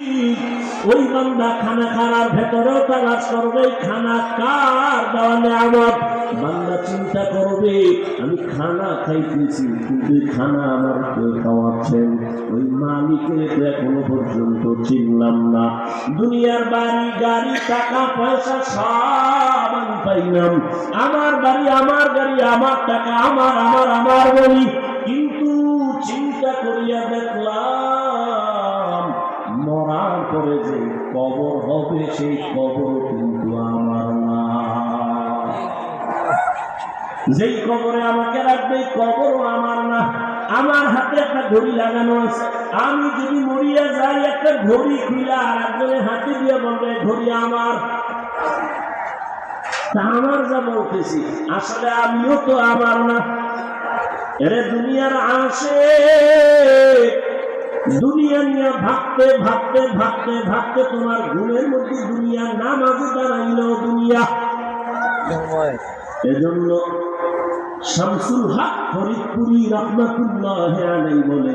ওই বান্দা খানা খানার ভেতরেও তালাশ করবে, খানা কার দেওয়ালে আমার বান্দা চিন্তা করবে, আমি খানা খাইতেছি, কিন্তু খানা আমার কেউ খাওয়াচ্ছেন। ওই মালিকের তো এখনও পর্যন্ত চিনলাম না। দুনিয়ার বাড়ি, গাড়ি, টাকা, পয়সা, সব আমি পাইলাম। আমার বাড়ি, আমার গাড়ি, আমার টাকা, আমার আমার আমার বলি। কিন্তু চিন্তা করিয়া দেখলাম পরে যে কবর হবে, সেই কবর কিন্তু আমার না। যেই কবরে আমাকে রাখবে কবরও আমার না। আমার হাতে একটা ঘড়ি লাগানো আছে। আমি যদি মরিয়া যাই, একটা ঘড়ি খুলে আর একজনের হাতে দিয়ে বলবে ঘড়ি আমার। তা আমার যা বলতেছি আসলে আমিও তো আমার না। এরে দুনিয়ার আসে দুনিয়া নিয়ে ভাবতে ভাবতে ভাবতে ভাবতে তোমার ঘুমের মধ্যে দুনিয়ার নাম আগে দাঁড়াইল দুনিয়া। এজন্য শামসুল হক ফরিদপুরি রহমাতুল্লাহ আলাই বলে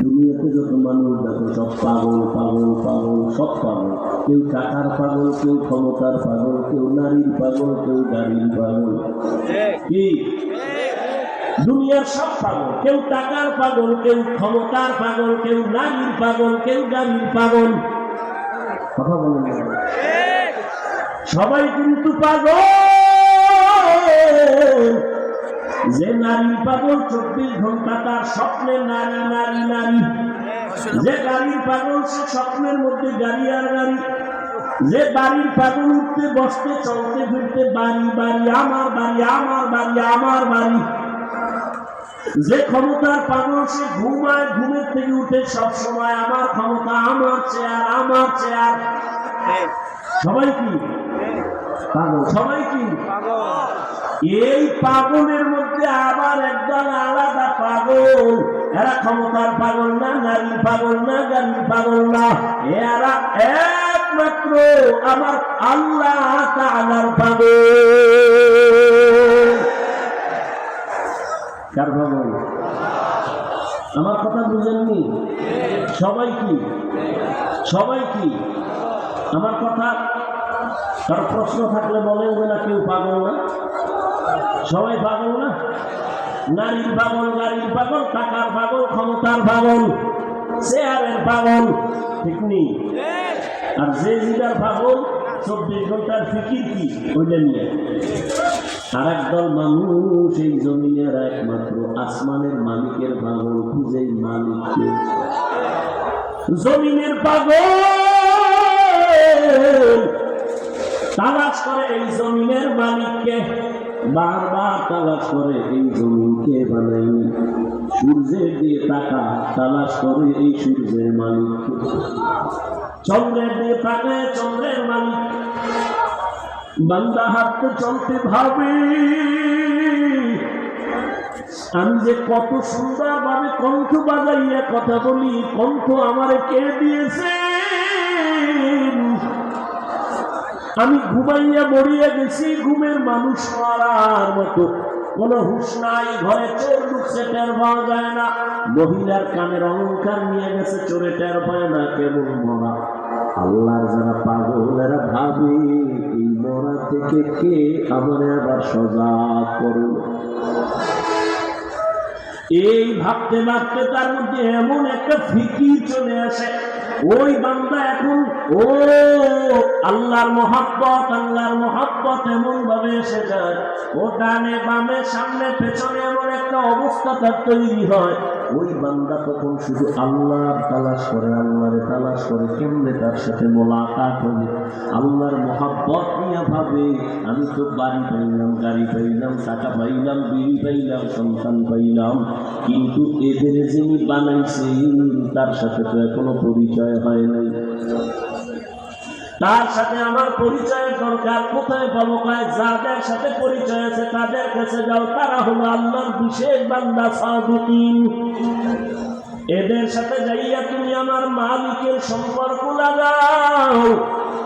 দুনিয়াতে যত মানুষ দেখো সব পাগল পাগল পাগল সব পাগল। কেউ টাকার পাগল কেউ ক্ষমতার পাগল কেউ নারীর পাগল কেউ গাড়ির পাগল। কি? দুনিয়ার সব পাগল। কেউ টাকার পাগল, কেউ ক্ষমতার পাগল, কেউ নারীর পাগল, কেউ গাড়ির পাগল। কথা বলেন সবাই কিন্তু পাগল। যে নারী পাগল চব্বিশ ঘণ্টা তার স্বপ্নে নারী নারী নারী। যে গাড়ির পাগল, সে স্বপ্নের মধ্যে গাড়ি আর গাড়ি যে বাড়ির পাগল উঠতে, বসতে, চলতে, ফিরতে, বাড়ি বাড়ি, আমার বাড়ি আমার বাড়ি আমার বাড়ি। যে ক্ষমতার পাগল সে ঘুমায়, ঘুমের থেকে উঠে সব সময় আমার ক্ষমতা আমার চেয়ার আমার চেয়ার। সবাই কি? সবাই কি? এই পাগলের মধ্যে আবার একদল আলাদা পাগল। এরা ক্ষমতার পাগল না নারীর পাগল না গাড়ির পাগল না। এরা একমাত্র আমার আল্লাহ তাআলার পাগল। কার পাগল আমার কথা বুঝেননি? সবাই কি? সবাই কি? আমার কথা কারও প্রশ্ন থাকলে বলেন যে না কেউ পাগল না? সবাই পাগল না? নারীর পাগল, গাড়ির পাগল, টাকার পাগল, ক্ষমতার পাগল চেয়ারের পাগল, ঠিক নেই? আর যে জিদার পাগল, চব্বিশ ঘণ্টার ফিকির কি? ওইটা আর একদল মানুষ এই জমিনের একমাত্র আসমানের মালিকের পাগল খুঁজে মালিককে। জমিনের পাগল। তালাশ করে এই জমিনের মালিককে, বারবার তালাশ করে এই জমিনকে বানাই? সূর্যের দিয়ে টাকা তালাশ করে এই সূর্যের মালিককে। চন্দ্রের দিয়ে তাকায়, চন্দ্রের মালিক। বান্দা হাঁটতে চলতে ভাবে। আমি যে কত সুন্দরভাবে কণ্ঠ বাজাইয়া কথা বলি, কণ্ঠ আমারে কে দিয়েছে? আমি ঘুমাইয়া মরিয়া গেছি, ঘুমের মানুষ মারার মতো। কোন হুশ নাই, ঘরে চোর ঢুকছে, টের পাওয়া যায় না। মহিলার কানের অলঙ্কার নিয়ে গেছে, চোরে টের পায় না, কেবল মরা। আল্লাহর যারা পাগলেরা ভাবি, এই মরা থেকে কে আমার আবার সজাগ করল এই ভাবতে ভাবতে তার মধ্যে এমন একটা ফিকির চলে আসে। ওই বান্দা এখন ও, আল্লাহর মহাব্বত আল্লাহর মহাব্বত এমন ভাবে এসে যায়। ও ডানে বামে, সামনে, পেছনে এমন একটা অবস্থা তার তৈরি হয়। ওই বান্দা তখন শুধু আল্লাহর তালাশ করে, আল্লাহরে তালাশ করে, কেমনে তার সাথে মোলাকাত হবে? আল্লাহর মহাব্বত নিয়ে ভাবে, আমি তো বাড়ি পাইলাম, গাড়ি পাইলাম, টাকা পাইলাম, বিড়ি পাইলাম, সন্তান পাইলাম। কিন্তু এদের যিনি বানাইছে তার সাথে তো এখনও পরিচয় হয় নাই। তার সাথে আমার পরিচয়ের দরকার। কোথায় পাবো কয় যাদের সাথে পরিচয় আছে, তাদের কাছে যাও। তারা হলো আল্লাহর বিশেষ বান্দা, সাদুকিন। এদের সাথে যাইয়া তুমি আমার মালিকের সম্পর্ক লাগাও।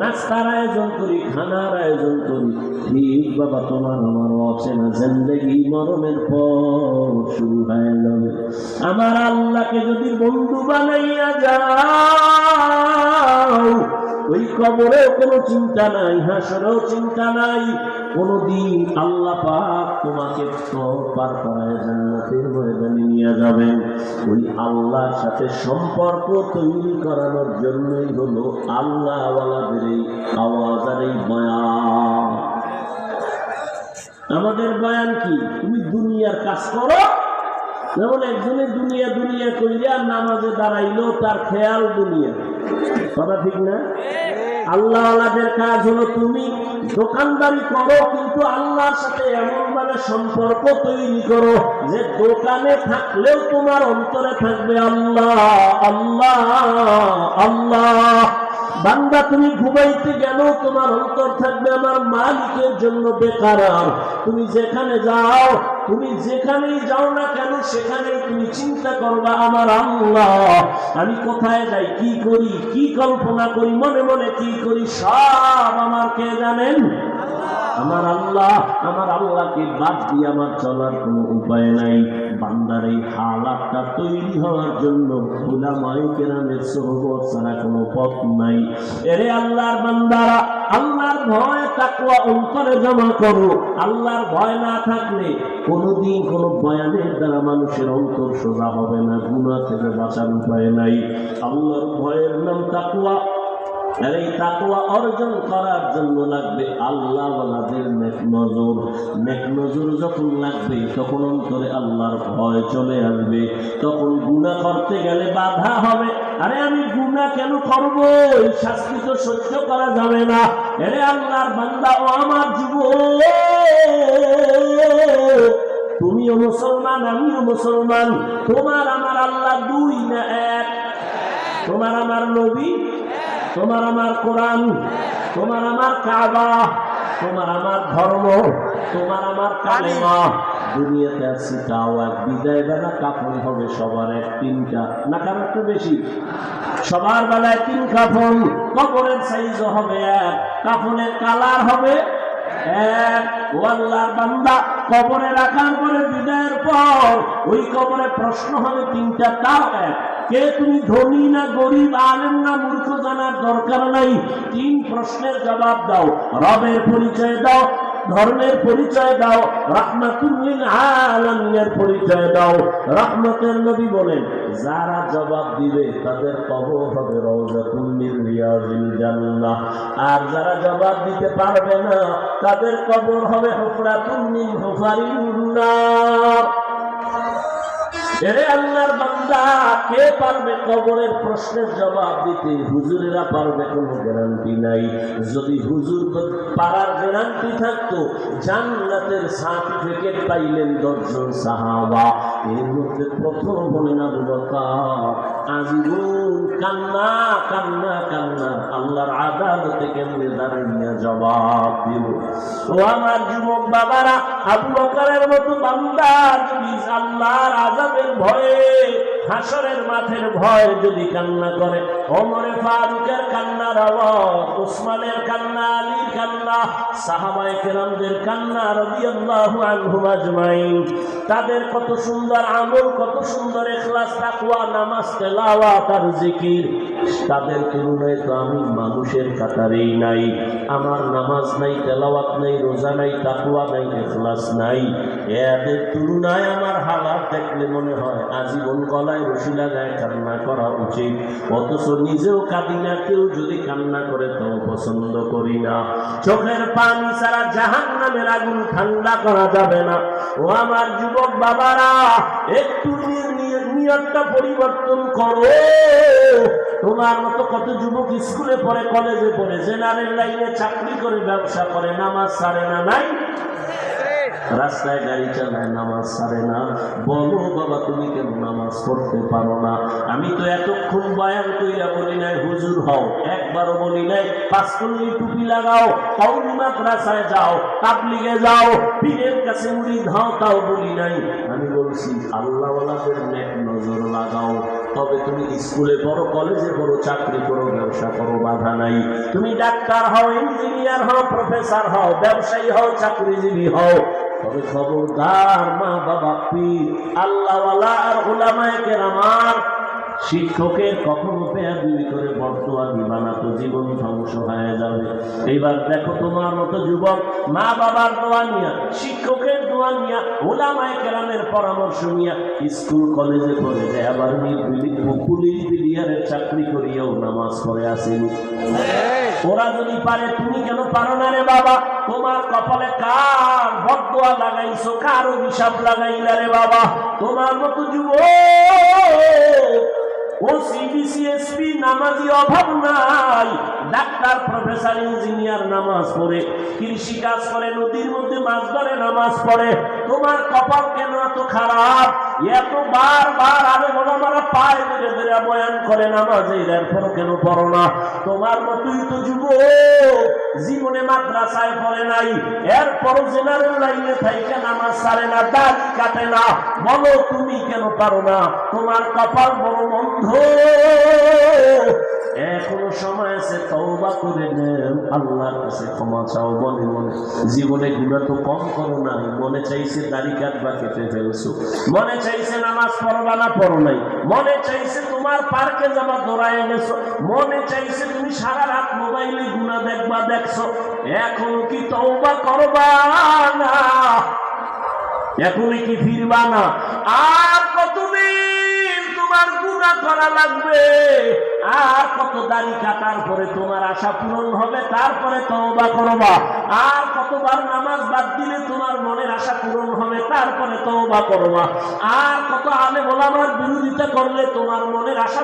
নাস্তার আয়োজন করি, খানার আয়োজন করি। ঠিক বাবা তোমার আমার অচেনা জেন্দেগি মরণের পর শুরু হয়ে যাবে। আমার আল্লাহকে যদি বন্ধু বানাইয়া যাও ওই কবরেও কোনো চিন্তা নাই, হাসরেও চিন্তা নাই। কোনদিন আল্লাহ পাক তোমাকে পার করায় জান্নাতের ময়দানে নিয়ে যাবেন। ওই আল্লাহর সাথে সম্পর্ক তৈরি করানোর জন্যই হলো আল্লাহওয়ালাদের এই আওয়াজ আর এই বয়ান। আমাদের বয়ান কি? তুমি দুনিয়ার কাজ করো। যেমন একজনে দুনিয়া দুনিয়া কইরা নামাজে দাঁড়াইলো তার খেয়াল দুনিয়া। কথা ঠিক না? আল্লাহ আল্লাহদের কাজ হলো তুমি দোকানদারি করো, কিন্তু আল্লাহর সাথে এমন ভাবে সম্পর্ক তৈরি করো যে দোকানে থাকলেও তোমার অন্তরে থাকবে আল্লাহ আল্লাহ আল্লাহ। বান্দা, তুমি ঘুমাইতে গেলেও তোমার অন্তর থাকবে আমার মালিকের জন্য বেকার তুমি যেখানে যাও, তুমি যেখানেই যাও না কেন, সেখানেই তুমি চিন্তা করবা, আমার আল্লাহ, আমি কোথায় যাই, কি করি, কি কল্পনা করি, মনে মনে কি করি, সব আমার কে জানেন? আমার আল্লাহ, আমার আল্লাহকে বাদ দিয়ে আমার চলার কোনো উপায় নাই। বান্দার এই হালাতটা তৈরি হওয়ার জন্য উলামায়ে কেরামের সোহবত ছাড়া কোনো পথ নাই। এরে আল্লাহর বান্দারা, আল্লাহর ভয় তাকওয়া অন্তরে জমা করো। আল্লাহর ভয় না থাকলে কোনোদিন কোনো বয়ানের দ্বারা মানুষের অন্তর সোজা হবে না গুণা থেকে বাঁচার উপায় নাই। আল্লাহর ভয়ের নাম তাকওয়া। আর এই তাকওয়া অর্জন করার জন্য লাগবে আল্লাহ ওয়ালাদের নেক নজর। নেক নজর যখন লাগবে, তখন অন্তরে আল্লাহর ভয় চলে আসবে। তখন গুনাহ করতে গেলে বাধা হবে। আরে আমি গুনাহ কেন করব? এই শাস্তি তো সহ্য করা যাবে না। আরে আল্লাহর বান্দা ও আমার যুবক তুমিও মুসলমান, আমিও মুসলমান। তোমার আমার আল্লাহ দুই না এক। তোমার আমার নবী তোমার আমার কোরআন, তোমার আমার কাবা, তোমার আমার ধর্ম, তোমার আমার কালেমা। দুনিয়াতে আসছি তাও এক বিদায় বেলা, কাপড় হবে সবার এক তিনটা। না কারও একটু বেশি। সবার বেলায় তিন কাপড়, কাপড়ের সাইজও হবে এক, কাপড়ের কালার হবে এক। ও আল্লাহর বান্দা কবরে রাখার পরে বিদায়ের পর ওই কবরে প্রশ্ন হবে তিনটা তাও এক। কে তুমি ধনী না গরিব, আলেম না মূর্খ জানার দরকার নাই? তিন প্রশ্নের জবাব দাও। রবের পরিচয় দাও ধর্মের পরিচয় দাও রাহমাতের পরিচয় দাও। রাহমাতের নবী বলেন, যারা জবাব দিবে, তাদের কবর হবে রওজাতুল আর যারা জবাব দিতে পারবে না, তাদের কবর হবে হুফরাতুল মিন আল্লাহর বান্দা, কে পারবে কবরের প্রশ্নের জবাব দিতে? হুজুরেরা পারবে কোনো গ্যারান্টি নাই। যদি হুজুর পারার গ্যারান্টি থাকতো, জান্নাতের সার্টিফিকেট পাইলেন দশজন সাহাবা। এর মধ্যে প্রথম বলেন আবু কান্না মাঠের ভয় যদি কান্না করে, ওমরে ফারুকের কান্নার আওয়াজ ওসমানের কান্না, আলীর কান্না, সাহাবায়ে কেরামদের কান্না রাদিয়াল্লাহু আজমাইন, তাদের কত সুন্দর আমল, কত সুন্দর ইখলাস তাকওয়া, নামাজ তেলাওয়াত আর জিকির। তাদের তুলনায় তো আমি মানুষের কাতারেই নাই। আমার নামাজ নাই, তেলাওয়াত নাই, রোজা নাই, তাকওয়া নাই ইখলাস নাই। এদের তুলনায় আমার হালাত দেখলে মনে হয় আজীবন গলায় রশি লাগায় কান্না করা উচিত। অথচ নিজেও কাঁদি না, কেউ যদি কান্না করে তো পছন্দ করি না। চোখের পানি ছাড়া জাহান নামের আগুন ঠান্ডা করা যাবে না। ও আমার যুবক বাবারা, একটু নি- নি- নিয়তটা পরিবর্তন করো। তোমার মতো কত যুবক স্কুলে পড়ে, কলেজে পড়ে, জেনারেল লাইনে চাকরি করে, ব্যবসা করে, নামাজ ছাড়ে না নাই? রাস্তায় গাড়ি চালায়, নামাজ ছাড়ে না। বলো, বাবা, তুমি কেন নামাজ পড়তে পারো না? আমি তো এতক্ষণ বয়ান কইরা বলি নাই, হুজুর হও। একবারও বলি নাই পাঁচকল্লি টুপি লাগাও কৌমি মাদ্রাসায় যাও, তাবলিগে যাও, পীরের কাছে মুড়ি ধাও তাও বলি নাই। আমি বলছি, আল্লাহওয়ালাদের নেক নজর লাগাও। তবে তুমি স্কুলে পড়ো, কলেজে পড়ো, চাকরি করো, ব্যবসা করো, বাধা নাই। তুমি ডাক্তার হও, ইঞ্জিনিয়ার হও, প্রফেসর হও, ব্যবসায়ী হও, চাকরিজীবী হও। তবে খবরদার মা বাবা পীর, আল্লাহওয়ালা আর ওলামায় কেরামার শিক্ষকের কখনো পেয়াদুই করে বর্তমান দিবানা তো জীবন ধ্বংস হয়ে যাবে। এইবার দেখো তোমার মতো যুবক, মা বাবার দোয়া নিয়া, শিক্ষকের দোয়া নিয়া, ওলামায় কেরামের পরামর্শ নিয়া স্কুল, কলেজে পড়ে যায়। আবার পুলিশ বিলিয়ারের চাকরি করিয়াও নামাজ পড়ে আসেনি। ওরা যদি পারে, তুমি কেন পারো না রে বাবা? তোমার কপালে কার বদুয়া লাগাইছো? কার অভিশাপ লাগাইলা রে বাবা? তোমার মতো যুবক ও সিবিসিএসপি নামাজি অভাব নাই। ডাক্তার, প্রফেসর, ইঞ্জিনিয়ার নামাজ পড়ে, কৃষি কাজ করে, নদীর মধ্যে মাছ ধরে, নামাজ পড়ে। তোমার কপাল কেন এত খারাপ? এত বার বার আমি মোলামারা পায় ধরে ধরে বয়ান করে নামাজে এরপর কেন পড়ো না? তোমার মতোই তো যুব জীবনে মাদ্রাসায় পড়ে নাই এরপর জেনারেল লাইনে থাইকে নামাজ সারে না, দাড়ি কাটে না। বলো তুমি কেন পারো না? তোমার কপাল বড় বন্ধ আল্লাহর কাছে ক্ষমা চাও মনে মনে জীবনে গুণা তো কম করো নাই। মনে চাইছে দাড়ি কাটবা কেটে ফেলছো। মনে চাইছে নামাজ পড়বা না পড়ো নাই। মনে চাইছে তোমার পার্কে যাবা দৌড়ায় এনেছো। মনে চাইছে তুমি সারা রাত মোবাইলে গুণা দেখবা দেখছ। এখন কি তওবা করবা না? এখনই কি ফিরবা না? আর তোমার করা লাগবে। আর কত দাড়ি কাটার পরে তোমার আশা পূরণ হবে, তারপরে তওবা করবা। আর কতবার নামাজ বাদ দিলে তোমার মনের আশা পূরণ হবে, তারপরে তওবা করবা। আর কত আলে ওলামার বিরোধিতা করলে তোমার মনের আশা